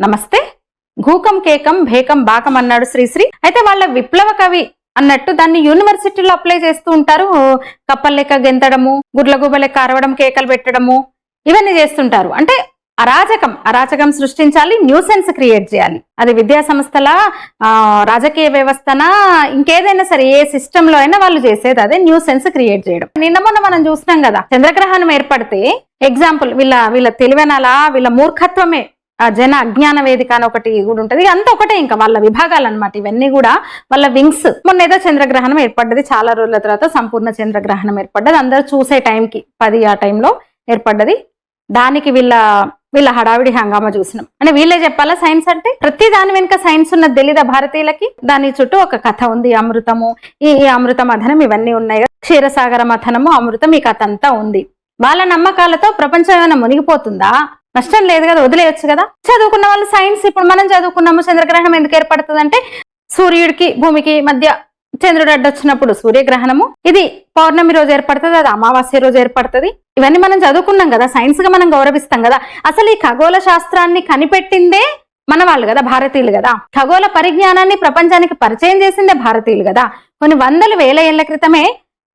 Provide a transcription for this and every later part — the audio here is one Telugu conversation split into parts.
నమస్తే. గూకం కేకం భేకం బాకం అన్నాడు శ్రీశ్రీ అయితే వాళ్ళ విప్లవ కవి అన్నట్టు దాన్ని యూనివర్సిటీలో అప్లై చేస్తూ ఉంటారు. కప్పల్ లెక్క గెంతడము గుడ్లగూబ లెక్క అరవడం కేకలు పెట్టడము ఇవన్నీ చేస్తుంటారు. అంటే అరాచకం అరాచకం సృష్టించాలి న్యూసెన్స్ క్రియేట్ చేయాలి. అది విద్యా సంస్థల రాజకీయ వ్యవస్థన ఇంకేదైనా సరే ఏ సిస్టమ్లో అయినా వాళ్ళు చేసేది అదే న్యూసెన్స్ క్రియేట్ చేయడం. నిన్న మొన్న మనం చూసినాం కదా చంద్రగ్రహణం ఏర్పడితే ఎగ్జాంపుల్ వీళ్ళ వీళ్ళ తెలివెనలా వీళ్ళ మూర్ఖత్వమే జన అజ్ఞాన వేదిక అని ఒకటి కూడా ఉంటుంది. అంతా ఒకటే ఇంకా వాళ్ళ విభాగాలు అనమాట ఇవన్నీ కూడా వాళ్ళ వింగ్స్ మొన్న ఏదో చంద్రగ్రహణం ఏర్పడ్డది చాలా రోజుల తర్వాత సంపూర్ణ చంద్రగ్రహణం ఏర్పడ్డది. అందరూ చూసే టైంకి పది ఆ టైంలో ఏర్పడ్డది. దానికి వీళ్ళ వీళ్ళ హడావిడి హంగామా చూసినాం. అంటే వీళ్ళే చెప్పాలా సైన్స్ అంటే ప్రతి దాని వెనుక సైన్స్ ఉన్నది తెలీదా భారతీయులకి? దాని చుట్టూ ఒక కథ ఉంది అమృతము. ఈ అమృత మథనం ఇవన్నీ ఉన్నాయి కదా. క్షీరసాగర మథనము అమృతం ఈ కథ అంతా ఉంది. వాళ్ళ నమ్మకాలతో ప్రపంచం ఏమైనా మునిగిపోతుందా? నష్టం లేదు కదా వదిలేయచ్చు కదా. చదువుకున్న వాళ్ళు సైన్స్ ఇప్పుడు మనం చదువుకున్నాము చంద్రగ్రహణం ఎందుకు ఏర్పడుతుంది అంటే సూర్యుడికి భూమికి మధ్య చంద్రుడు అడ్డొచ్చినప్పుడు సూర్యగ్రహణము. ఇది పౌర్ణమి రోజు ఏర్పడుతుంది అది అమావాస్య రోజు ఏర్పడుతుంది. ఇవన్నీ మనం చదువుకున్నాం కదా సైన్స్గా మనం గౌరవిస్తాం కదా. అసలు ఈ ఖగోళ శాస్త్రాన్ని కనిపెట్టిందే మన వాళ్ళు కదా భారతీయులు కదా. ఖగోళ పరిజ్ఞానాన్ని ప్రపంచానికి పరిచయం చేసిందే భారతీయులు కదా. కొన్ని వందల వేల ఏళ్ళ క్రితమే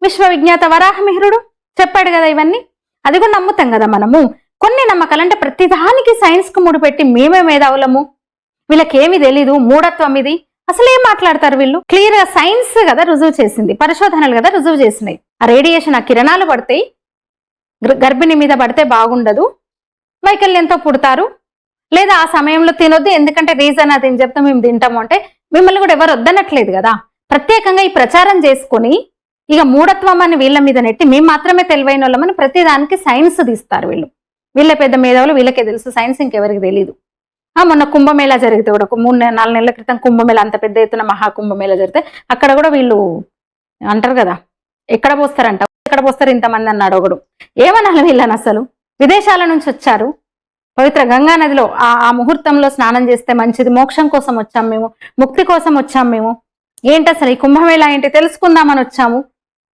విశ్వవిజ్ఞాత వరాహమిహిరుడు చెప్పాడు కదా ఇవన్నీ. అది కూడా నమ్ముతాం కదా మనము. కొన్ని నమ్మకాలంటే ప్రతిదానికి సైన్స్కు ముడిపెట్టి మేమే మేధావులము. వీళ్ళకేమి తెలీదు మూఢత్వం ఇది. అసలు ఏం మాట్లాడతారు వీళ్ళు? క్లియర్గా సైన్స్ కదా రుజువు చేసింది. పరిశోధనలు కదా రుజువు చేసినాయి. ఆ రేడియేషన్ ఆ కిరణాలు పడతాయి. గర్భిణి మీద పడితే బాగుండదు. వైకల్యంతో పుడతారు. లేదా ఆ సమయంలో తినొద్దు. ఎందుకంటే రీజన్ అది అని చెప్తే మేము తింటాము అంటే మిమ్మల్ని కూడా ఎవరు వద్దనట్లేదు కదా. ప్రత్యేకంగా ఈ ప్రచారం చేసుకొని ఇక మూఢత్వం అని వీళ్ళ మీద నెట్టి మేము మాత్రమే తెలివైన వాళ్ళమని ప్రతిదానికి సైన్స్ తీస్తారు వీళ్ళు. వీళ్ళ పెద్ద మేధావులు వీళ్ళకే తెలుసు. సైన్స్ ఇంకెవరికి తెలియదు మొన్న కుంభమేళా జరిగితే కూడా మూడు నాలుగు నెలల క్రితం కుంభమేళా అంత పెద్ద ఎత్తున మహాకుంభమేళా జరిగితే అక్కడ కూడా వీళ్ళు అంటారు కదా ఎక్కడ పోస్తారంట? ఎక్కడ పోస్తారు ఇంతమంది అన్నాడు ఒకడు. ఏమనాలి వీళ్ళని అసలు? విదేశాల నుంచి వచ్చారు. పవిత్ర గంగా నదిలో ఆ ఆ ముహూర్తంలో స్నానం చేస్తే మంచిది. మోక్షం కోసం వచ్చాం మేము. ముక్తి కోసం వచ్చాం మేము. ఏంటి అసలు ఈ కుంభమేళా ఏంటి? తెలుసుకుందామని వచ్చాము.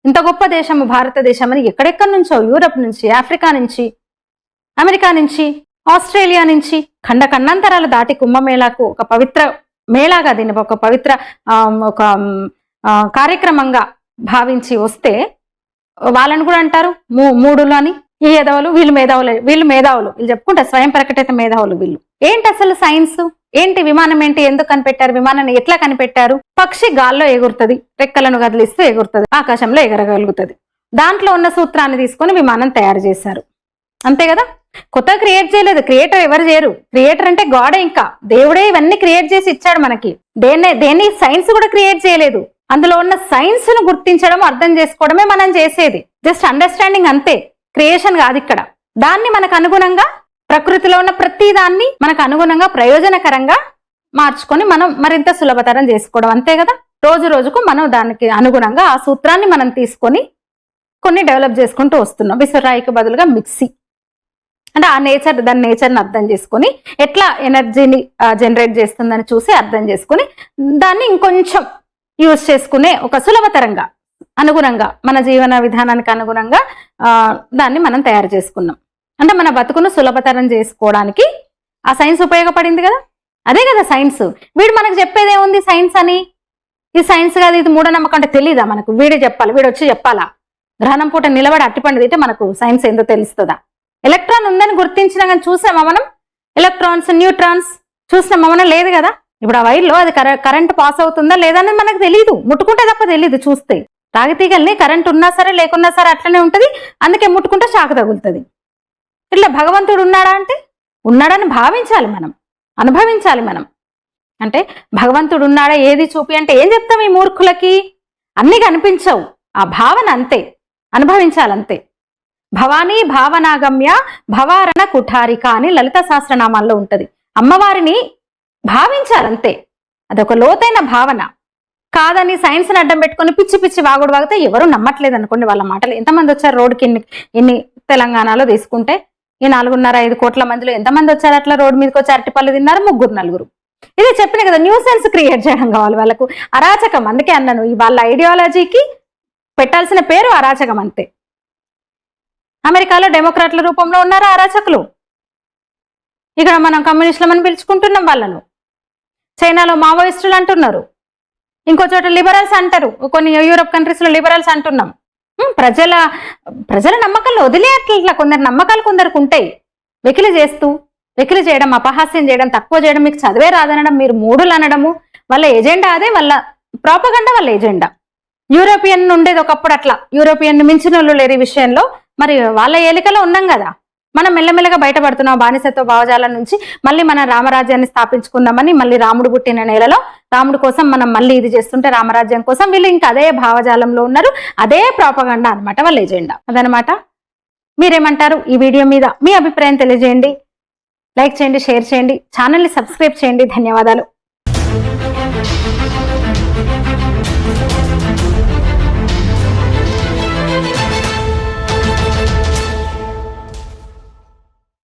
ఇంత గొప్ప దేశము భారతదేశం అని ఎక్కడెక్కడి నుంచో? యూరప్ నుంచి ఆఫ్రికా నుంచి అమెరికా నుంచి? ఆస్ట్రేలియా నుంచి ఖండ ఖండాంతరాలు దాటి కుంభమేళాకు ఒక పవిత్ర మేళాగా దీన్ని ఒక పవిత్ర ఒక కార్యక్రమంగా భావించి వస్తే వాళ్ళని కూడా అంటారు మూ మూడులు అని. ఈ ఎదవలు వీళ్ళు మేధావులు వీళ్ళు మేధావులు. వీళ్ళు చెప్పుకుంటారు స్వయం ప్రకటిత మేధావులు వీళ్ళు. ఏంటి అసలు సైన్స్? ఏంటి విమానం ఏంటి? ఎందుకు కనిపెట్టారు? విమానాన్ని ఎట్లా కనిపెట్టారు? పక్షి గాల్లో ఎగురుతుంది రెక్కలను కదిలిస్తూ ఎగురుతుంది ఆకాశంలో ఎగరగలుగుతుంది. దాంట్లో ఉన్న సూత్రాన్ని తీసుకొని విమానం తయారు చేశారు. అంతే కదా? కొత్త క్రియేట్ చేయలేదు. క్రియేటర్ ఎవరు చేయరు. క్రియేటర్ అంటే గాడే ఇంకా. దేవుడే ఇవన్నీ క్రియేట్ చేసి ఇచ్చాడు మనకి. దేన్ని దేన్ని సైన్స్ కూడా క్రియేట్ చేయలేదు. అందులో ఉన్న సైన్స్ను గుర్తించడం అర్థం చేసుకోవడమే మనం చేసేది. జస్ట్ అండర్స్టాండింగ్ అంతే. క్రియేషన్ కాదు ఇక్కడ. దాన్ని మనకు అనుగుణంగా ప్రకృతిలో ఉన్న ప్రతి దాన్ని మనకు అనుగుణంగా ప్రయోజనకరంగా మార్చుకొని మనం మరింత సులభతరం చేసుకోవడం. అంతే కదా? రోజు రోజుకు మనం దానికి అనుగుణంగా ఆ సూత్రాన్ని మనం తీసుకొని కొన్ని డెవలప్ చేసుకుంటూ వస్తున్నాం. విశ్వరాయికి బదులుగా మిక్సీ. అంటే ఆ నేచర్ దాని నేచర్ని అర్థం చేసుకొని ఎట్లా ఎనర్జీని జనరేట్ చేస్తుందని చూసి అర్థం చేసుకొని దాన్ని ఇంకొంచెం యూజ్ చేసుకునే ఒక సులభతరంగా అనుగుణంగా మన జీవన విధానానికి అనుగుణంగా ఆ, దాన్ని మనం తయారు చేసుకున్నాం. అంటే మన బతుకును సులభతరం చేసుకోవడానికి ఆ సైన్స్ ఉపయోగపడింది కదా? అదే కదా సైన్స్. వీడు మనకు చెప్పేది ఏముంది సైన్స్ అని? ఇది సైన్స్ కాదు ఇది మూఢనమ్మకం అంటే తెలీదా మనకు? వీడే చెప్పాలి వీడు వచ్చి చెప్పాలా? గ్రహణం పూట నిలబడి అట్టిపండి తింటే మనకు సైన్స్ ఏందో తెలుస్తుందా? ఎలక్ట్రాన్ ఉందని గుర్తించినా కానీ చూసామా మనం? ఎలక్ట్రాన్స్ న్యూట్రాన్స్ చూసినామా మనం? లేదు కదా? ఇప్పుడు ఆ వైర్లో అది కరెంట్ పాస్ అవుతుందా లేదా అనేది మనకు తెలియదు ముట్టుకుంటే తప్ప తెలియదు చూస్తే. రాగితీగల్ని కరెంట్ ఉన్నా సరే లేకున్నా సరే అట్లనే ఉంటుంది. అందుకే ముట్టుకుంటే షాక్ తగులుతుంది. ఇట్లా భగవంతుడు ఉన్నాడా అంటే? ఉన్నాడని భావించాలి మనం. అనుభవించాలి మనం. అంటే భగవంతుడు ఉన్నాడా ఏది చూపి అంటే ఏం చెప్తాం ఈ మూర్ఖులకి? అన్ని కనిపించవు. ఆ భావన అంతే. అనుభవించాలంతే. భవానీ భావనాగమ్య భవారణ కుఠారిక అని లలిత సహస్రనామాల్లో ఉంటుంది. అమ్మవారిని భావించాలంతే అదొక లోతైన భావన. కాదని సైన్స్ని అడ్డం పెట్టుకొని పిచ్చి పిచ్చి వాగుడు వాగితే ఎవరు నమ్మట్లేదు అనుకోండి వాళ్ళ మాటలు. ఎంతమంది వచ్చారు రోడ్డుకి ఎన్ని ఎన్ని తెలంగాణలో తీసుకుంటే? ఈ నాలుగున్నర ఐదు కోట్ల మందిలో ఎంతమంది వచ్చారు అట్లా రోడ్డు మీదకి వచ్చి అరటిపళ్ళు తిన్నారు? ముగ్గురు నలుగురు. ఇదే చెప్పిన కదా న్యూ సెన్స్ క్రియేట్ చేయడం కావాలి వాళ్ళకు. అరాచకం. అందుకే అన్నాను వాళ్ళ ఐడియాలజీకి పెట్టాల్సిన పేరు అరాచకం అంతే. అమెరికాలో డెమోక్రాట్ల రూపంలో ఉన్నారు అరాచకులు? ఇక్కడ మనం కమ్యూనిస్టులమని పిలుచుకుంటున్నాం వాళ్ళను. చైనాలో మావోయిస్టులు అంటున్నారు. ఇంకో చోట లిబరల్స్ అంటారు. కొన్ని యూరోప్ కంట్రీస్లో లిబరల్స్ అంటున్నాం. ప్రజల ప్రజల నమ్మకాలు వదిలేయట్ల కొందరు నమ్మకాలు కొందరికి ఉంటాయి. వెకిలి చేస్తూ వెకిలి చేయడం అపహాస్యం చేయడం తక్కువ చేయడం మీకు చదివే రాదనడం మీరు మూడులు అనడము వాళ్ళ ఏజెండా అదే వాళ్ళ ప్రాపగండ వాళ్ళ ఏజెండా యూరోపియన్ ఉండేది ఒకప్పుడు అట్లా. యూరోపియన్ మించిన వాళ్ళు లేరు ఈ విషయంలో. మరి వాళ్ళ ఏలికలో ఉన్నాం కదా. మనం మెల్లమెల్లగా బయటపడుతున్నాం బానిసత్వ భావజాలం నుంచి. మళ్ళీ మన రామరాజ్యాన్ని స్థాపించుకుందామని మళ్ళీ రాముడు పుట్టిన నెలలో రాముడు కోసం మనం మళ్ళీ ఇది చేస్తుంటే రామరాజ్యం కోసం వీళ్ళు ఇంకా అదే భావజాలంలో ఉన్నారు. అదే ప్రాపగండా అనమాట వాళ్ళ ఎజెండా అదనమాట మీరేమంటారు? ఈ వీడియో మీద మీ అభిప్రాయం తెలియజేయండి. లైక్ చేయండి షేర్ చేయండి. ఛానల్ని సబ్స్క్రైబ్ చేయండి. ధన్యవాదాలు.